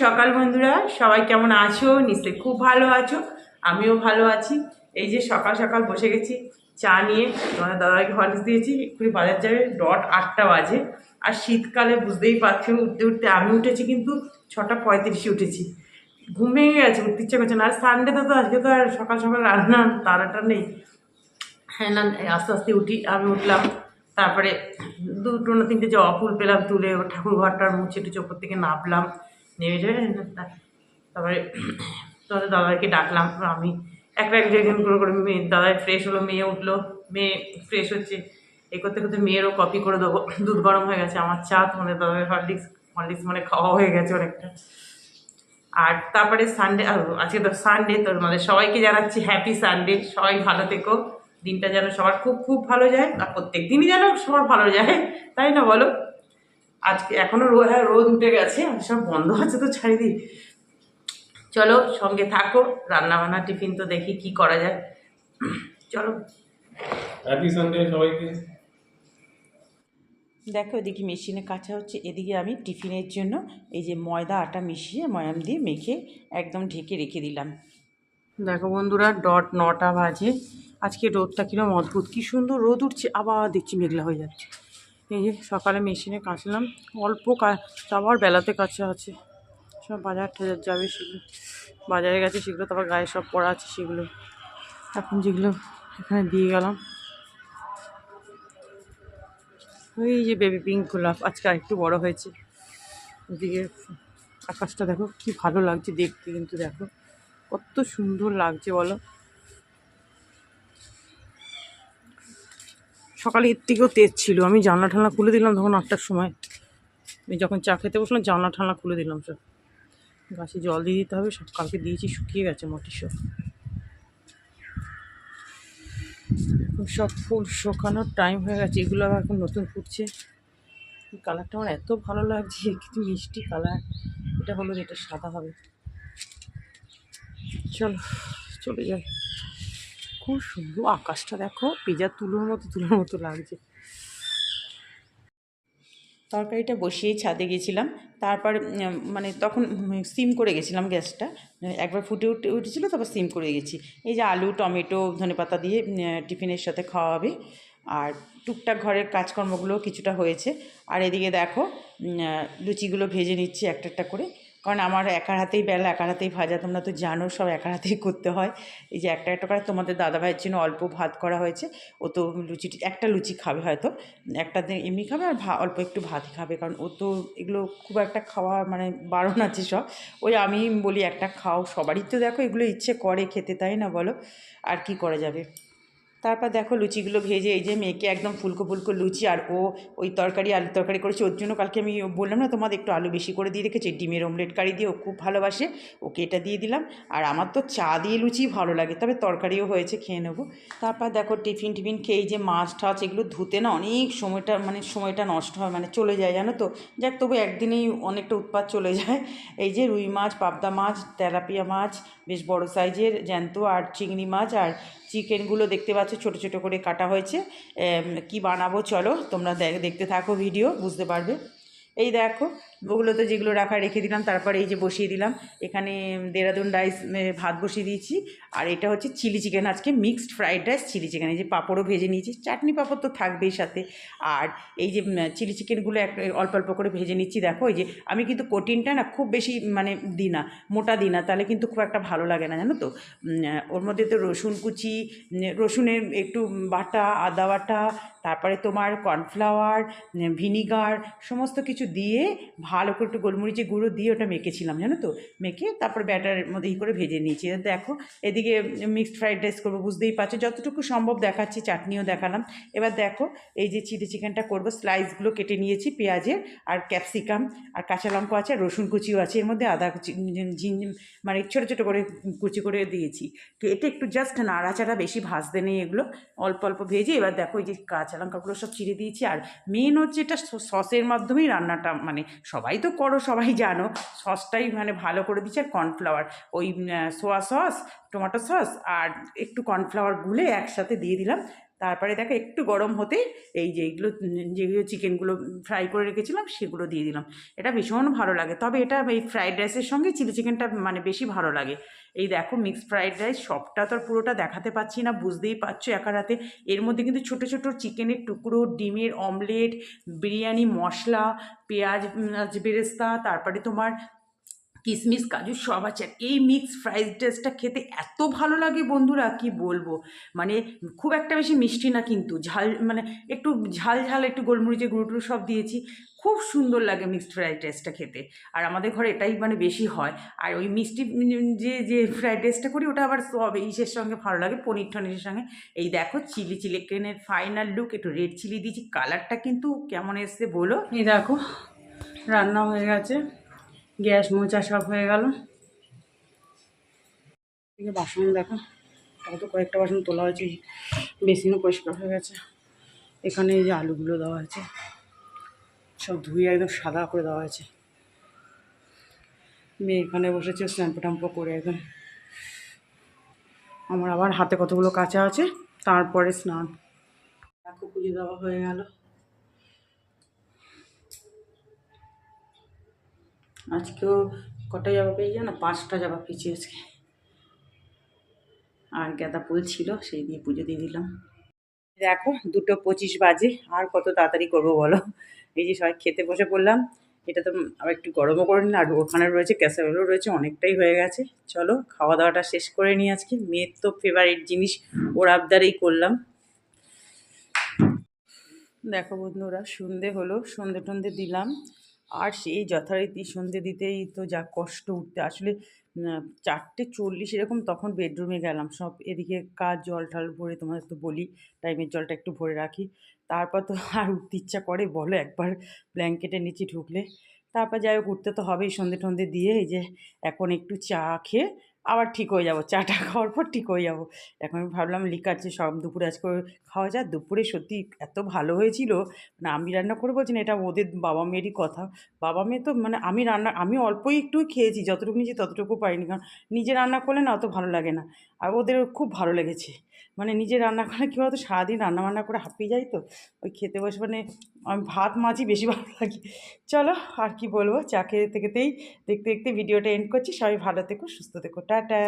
সকাল বন্ধুরা, সবাই কেমন আছো? নিশ্চয়ই খুব ভালো আছো, আমিও ভালো আছি। এই যে সকাল সকাল বসে গেছি, চা নিয়ে তোমার দাদাকে হলিস দিয়েছি একটু বাজার যাবে ডট আটটা বাজে। আর শীতকালে বুঝতেই পারছ, উঠতে উঠতে আমি উঠেছি কিন্তু ছটা পঁয়ত্রিশে উঠেছি। ঘুম ভেঙে গেছে, উঠতে ইচ্ছে করছে না। আর সানডে তো আজকে তো আর সকাল সকাল রান্না তাড়াটা নেই। হ্যাঁ না, আস্তে আস্তে উঠি, আমি উঠলাম। তারপরে দুটো না তিনটে জবা ফুল পেলাম তুলে, ঠাকুর ঘরটার মুছে ওপর থেকে নাপলাম নেমে যাবে তারপরে তোমাদের দাদাকে ডাকলাম, আমি একটা এক জায়গায় করে করে মেয়ে, দাদাই ফ্রেশ হলো, মেয়ে উঠল, মেয়ে ফ্রেশ হচ্ছে। এ করতে করতে মেয়েরও কপি করে দেবো। দুধ গরম হয়ে গেছে, আমার চা তোমাদের দাদার হরলিক্স হরলিক্স মানে খাওয়া হয়ে গেছে অনেকটা। আর তারপরে সানডে আজকে তো সানডে তো তোমাদের সবাইকে জানাচ্ছি হ্যাপি সানডে সবাই ভালো থেকো। দিনটা যেন সবার খুব খুব ভালো যায়, আর প্রত্যেক দিনই যেন সবার ভালো যায়, তাই না বলো? আজকে এখনও রোদ হ্যাঁ রোদ উঠে গেছে আর সব বন্ধ আছে তো ছাড়িয়ে চলো সঙ্গে থাকো রান্না বান্না টিফিন তো দেখি কি করা যায়। চলো। হ্যাপি সানডে সবাইকে। দেখো এদিকে মেশিনে কাঁচা হচ্ছে এদিকে আমি টিফিনের জন্য এই যে ময়দা আটা মিশিয়ে ময়াম দিয়ে মেখে একদম ঢেকে রেখে দিলাম। দেখো বন্ধুরা ডট নটা বাজে। আজকে রোদটা কিরম অদ্ভুত কী সুন্দর রোদ উঠছে আবার দেখছি মেঘলা হয়ে যাচ্ছে। এই যে সকালে মেশিনে কাচলাম অল্প আবার বেলাতে কাছে আছে সব বাজার টাজার যাবে সেগুলো। বাজারে গেছে সেগুলো, তারপর গায়ে সব পড়া আছে সেগুলো। এখন যেগুলো এখানে দিয়ে গেলাম। ওই যে বেবি পিঙ্ক গোলাপ, আজকে আরেকটু বড় হয়েছে। ওদিকে আকাশটা দেখো, কি ভালো লাগছে দেখতে কিন্তু দেখো। কত সুন্দর লাগছে বলো। সকালে এর থেকেও তেজ ছিল। আমি জানলা ঠান্লা খুলে দিলাম তখন আটটার সময়। আমি যখন চা খেতে বসলাম, জানলা ঠান্লা খুলে দিলাম সব। গাছে জল দিয়ে দিতে হবে, সব কালকে দিয়েছি, শুকিয়ে গেছে মোটি সব। সব ফুল শুকানোর টাইম হয়ে গেছে। এগুলো আবার এখন নতুন ফুটছে। কালারটা আমার এত ভালো লাগছে কিন্তু মিষ্টি কালার এটা হলো এটা সাদা হবে। চলো, চলে যাই। খুব সুন্দর। আকাশটা দেখো, পেঁজা তুলোর মতো তুলোর মতো লাগছে। তরকারিটা বসিয়েই ছাদে গেছিলাম। তারপর মানে তখন সিম করে গেছিলাম গ্যাসটা। একবার ফুটে উঠে, উঠেছিলো, তারপর সিম করে গেছি। এই যে আলু, টমেটো ধনেপাতা দিয়ে টিফিনের সাথে খাওয়া হবে আর টুকটাক ঘরের কাজকর্মগুলো কিছুটা হয়েছে। আর এদিকে দেখো লুচিগুলো ভেজে নিচ্ছি একটা একটা করে। কারণ আমার একার হাতেই বেলা, একার হাতেই ভাজা, তোমরা তো জানো সব একার হাতেই করতে হয়। এই যে একটা একটা করে তোমাদের দাদাভাইয়ের জন্য অল্প ভাত করা হয়েছে, ও তো লুচি একটা লুচি খাবে হয়তো, একটা দিন এমনি খাবে আর অল্প একটু ভাতই খাবে, কারণ ও তো এগুলো খুব একটা খাওয়া মানে বারণ আছে সব। ওই আমি বলি একটা খাও, সবারই তো দেখো এগুলো ইচ্ছে করে খেতে, তাই না বলো? আর কি করা যাবে? তারপর দেখো লুচিগুলো ভেজে এই যে মেয়েকে একদম ফুলকো ফুলকো লুচি আর ও ওই তরকারি আলু তরকারি করেছে। ওর জন্য কালকে আমি বললাম না তোমাদের একটু আলু বেশি করে দিয়ে রেখেছি। ডিমের অমলেট কারি দিয়ে ও খুব ভালোবাসে। ওকে এটা দিয়ে দিলাম। আর আমার তো চা দিয়ে লুচি ভালো লাগে। তবে তরকারিও হয়েছে, খেয়ে নেব। তারপর দেখো টিফিন টিফিন খেয়ে এই যে মাছ টাছ এগুলো ধুতে না অনেক সময়টা মানে সময়টা নষ্ট হয় মানে চলে যায়, জানো তো? যাক, তবু একদিনেই অনেকটা উৎপাত চলে যায়। এই যে রুই মাছ, পাবদা মাছ, তেলাপিয়া মাছ, বেশ বড় সাইজের জ্যান্ত আর চিংড়ি মাছ আর চিকেনগুলো দেখতে পাচ্ছ, ছোট ছোট করে কাটা হয়েছে। কি বানাবো চলো, তোমরা দেখতে থাকো ভিডিও, বুঝতে পারবে। এই দেখো ওগুলো তো যেগুলো রাখা রেখে দিলাম, তারপরে এই যে বসিয়ে দিলাম। এখানে দেরাদুন রাইস ভাত বসিয়ে দিয়েছি। আর এটা হচ্ছে চিলি চিকেন, আজকে mixed fried rice, chilli chicken. এই যে পাঁপড়ও ভেজে নিয়েছি, চাটনি পাঁপড় তো থাকবেই সাথে। আর এই যে চিলি চিকেনগুলো এক, অল্প অল্প করে ভেজে নিচ্ছি, দেখো, এই যে আমি কিন্তু কোটিনটা না খুব বেশি মানে দিই না, মোটা দিই না, তাহলে কিন্তু খুব একটা ভালো লাগে না, জানো তো? ওর মধ্যে তো রসুন কুচি রসুনের একটু বাটা, আদা বাটা তারপরে তোমার কর্নফ্লাওয়ার ভিনিগার সমস্ত কিছু দিয়ে ভালো করে একটু গোলমরিচের গুঁড়ো দিয়ে ওটা মেখেছিলাম, জানো তো? মেখে তারপর ব্যাটারের মধ্যে ই করে ভেজে নিয়েছি। দেখো, এদিকে মিক্সড ফ্রাইড রাইস করব, বুঝতেই পারছ? যতটুকু সম্ভব দেখাচ্ছি, চাটনিও দেখালাম। এবার দেখো, এই যে চিলি চিকেনটা করব স্লাইসগুলো কেটে নিয়েছি পেঁয়াজের আর ক্যাপসিকাম আর কাঁচা লঙ্কা আছে রসুন কুচিও আছে। এর মধ্যে আদা কুচি মানে ছোটো ছোটো করে কুচি করে দিয়েছি। এটা একটু জাস্ট নাড়াচাড়া বেশি ভাজতে নেই এগুলো। অল্প অল্প ভেজে এবার দেখো, এই যে কাঁচা লঙ্কাগুলো সব চিড়ে দিয়েছি। আর মেন হচ্ছে এটা সসের মাধ্যমেই রান্নাটা মানে সবাই তো করো, সবাই জানো। সসটাই মানে ভালো করে দিচ্ছে আর কর্নফ্লাওয়ার ওই সোয়া সস টমেটো সস আর একটু কর্নফ্লাওয়ার গুলে একসাথে দিয়ে দিলাম। তারপরে দেখো একটু গরম হতে এই যে এইগুলো যেগুলো চিকেনগুলো ফ্রাই করে রেখেছিলাম, সেগুলো দিয়ে দিলাম। এটা ভীষণ ভালো লাগে। তবে এটা এই ফ্রাইড রাইসের সঙ্গে চিলি চিকেনটা মানে বেশি ভালো লাগে। এই দেখো মিক্সড ফ্রাইড রাইস সবটা তো পুরোটা দেখাতে পাচ্ছি না, বুঝতেই পারছ একা রাতে। এর মধ্যে কিন্তু ছোটো ছোটো চিকেনের টুকরো, ডিমের অমলেট বিরিয়ানি, মশলা পেঁয়াজ বেরেস্তা, তারপরে তোমার কিশমিশ কাজু, সব আছে। এই মিক্স ফ্রাইড রাইসটা খেতে এত ভালো লাগে বন্ধুরা, কি বলব? মানে খুব একটা বেশি মিষ্টি না কিন্তু। ঝাল মানে একটু ঝাল ঝাল, একটু গোলমরিচের গুঁড়ো সব দিয়েছি। খুব সুন্দর লাগে মিক্সড ফ্রাইড রাইসটা খেতে। আর আমাদের ঘরে এটাই মানে বেশি হয়। আর ওই মিষ্টি যে যে ফ্রাইড রাইসটা করি, ওটা আবার সব ইসের সঙ্গে ভালো লাগে, পনির টনিরের সঙ্গে। এই দেখো চিলি চিলি চিকেনের ফাইনাল লুক একটু রেড চিলি দিয়েছি। কালারটা কিন্তু কেমন এসছে বলো? এই দেখো, রান্না হয়ে গেছে। গ্যাস মোচা সব হয়ে গেল। বাসন দেখো তাও তো কয়েকটা বাসন তোলা হয়েছে, বেসিনও পরিষ্কার হয়ে গেছে। এখানে এই যে আলুগুলো দেওয়া আছে সব ধুয়ে একদম সাদা করে দেওয়া হয়েছে। মেয়ে এখানে বসেছে, শ্যাম্পু ট্যাম্পু করে একদম। আমার আবার হাতে কতগুলো কাঁচা আছে, তারপরে স্নান। পুজো দেওয়া হয়ে গেল। আজকেও কটা যাবা পেয়ে না পাঁচটা যাবা পেয়েছি আজকে। আর গাঁদা ফুল ছিল, সেই দিয়ে পুজো দিয়ে দিলাম। দেখো, দুটো পঁচিশ বাজে। আর কত তাড়াতাড়ি করব বলো? এই যে সবাই খেতে বসে পড়লাম। এটা তো আবার একটু গরমও করে নিলাম। আর ওখানে রয়েছে, ক্যাসারোলও রয়েছে, অনেকটাই হয়ে গেছে। চলো খাওয়া দাওয়াটা শেষ করে নিই আজকে। মেয়ের তো ফেভারিট জিনিস, ওর আবদারেই করলাম। দেখো বন্ধুরা, সন্ধে হলো। সন্ধে টন্ধে দিলাম। আর সেই যথারীতি সন্ধে দিতেই তো যা কষ্ট উঠতে। আসলে চারটে চল্লিশ এরকম তখন বেডরুমে গেলাম। সব এদিকে কাজ, জল টল ভরে তোমাদের তো বলি টাইমের জলটা একটু ভরে রাখি। তারপর তো আর উঠতে ইচ্ছা করে, বলো একবার ব্ল্যাঙ্কেটের নিচে ঢুকলে। তারপর যাই হোক, উঠতে তো হবেই সন্ধে টন্ধে দিয়ে, এই যে এখন একটু চা খেয়ে আবার ঠিক হয়ে যাব, চাটা খাওয়ার পর ঠিক হয়ে যাব। এখন আমি ভাবলাম লিকাচ্ছে সব দুপুরে আজকে খাওয়া যায়, দুপুরে সত্যি এত ভালো হয়েছিল মানে আমি রান্না করে বলছি না, এটা ওদের বাবা মেয়েরই কথা। বাবা মেয়ে তো মানে আমি রান্না, আমি অল্পই একটু খেয়েছি, যতটুকু নিয়েছি ততটুকু পাইনি, কারণ নিজে রান্না করলে না অত ভালো লাগে না। আর ওদের খুব ভালো লেগেছে। মানে নিজে রান্না করে কী বলতো, সারাদিন রান্না বান্না করে হাঁপিয়ে যাই তো, ওই খেতে বসে মানে আমি ভাত, মাছই বেশি ভালো লাগে। চলো, আর কি বলব, চা খেতে খেতেই, দেখতে দেখতে ভিডিওটা এন্ড করছি। সবাই ভালো থেকো, সুস্থ থেকো டாட்டா